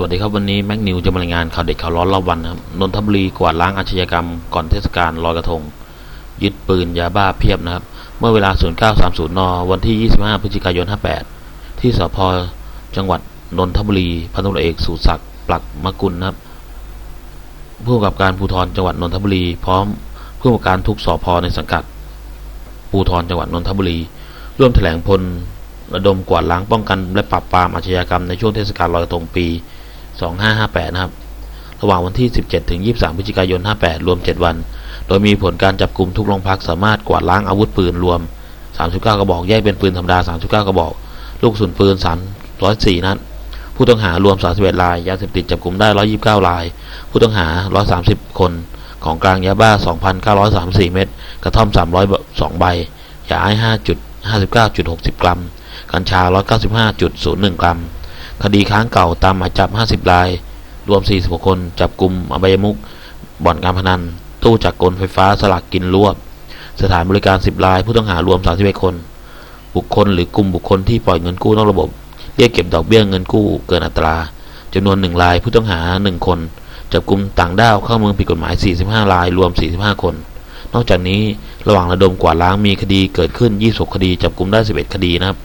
สวัสดีครับวันนี้แม็กนิวจะมารายงานข่าวเด็ดข่าวร้อนรอบวันนะครับนนทบุรีกวาดล้างอาชญากรรมก่อนเทศกาลลอยกระทง ยึดปืนยาบ้าเพียบนะครับ เมื่อเวลา 0930 น วันที่ 25 พฤศจิกายน 58 ที่สพจังหวัดนนทบุรีพันตำรวจเอกสุศักดิ์ปลักมกุลนะครับผู้กำกับการภูธรจังหวัดนนทบุรี พร้อมผู้กำกับการทุกสพในสังกัดภูธรจังหวัดนนทบุรี ร่วมแถลงพลระดมกวาดล้างป้องกันและปราบปรามอาชญากรรมในช่วงเทศกาลลอยกระทงปี 2558 2558 นะครับ ระหว่างวันที่ 17 ถึง 23 พฤศจิกายน 58 รวม 7 วัน โดยมีผลการจับกลุ่มทุกโรงพักสามารถกวาดล้างอาวุธปืนรวม 39 กระบอก แยกเป็นปืนธรรมดา 39 กระบอก ลูกสุนปืน 304 นัด ผู้ต้องหารวม 31 ราย ยาเสพติดจับกลุ่มได้ 129 ราย ผู้ต้องหา 130 คน ของกลางยาบ้า 2,934 เม็ด กระท่อม 302 ใบ ยาไอซ์5.59.60 กรัม กัญชา 195.01 กรัม คดีค้างเก่าตามหมายจับ 50 ราย รวม 46 คน จับกลุ่มอบายมุก บ่อนการพนัน ตู้จักรกลไฟฟ้าสลักกินรวบ สถานบริการ 10 ราย ผู้ต้องหารวม 31 คน บุคคลหรือกลุ่มบุคคลที่ปล่อยเงินกู้นอกระบบ เรียกเก็บดอกเบี้ยเงินกู้เกินอัตราจำนวน 1 ราย ผู้ต้องหา 1 คน จับกลุ่มต่างด้าวเข้าเมืองผิดกฎหมาย 45 ราย รวม 45 คน นอกจากนี้ระหว่างระดมกวาดล้างมีคดีเกิดขึ้น 26 คดี จับกลุ่มได้ 11 คดีนะครับ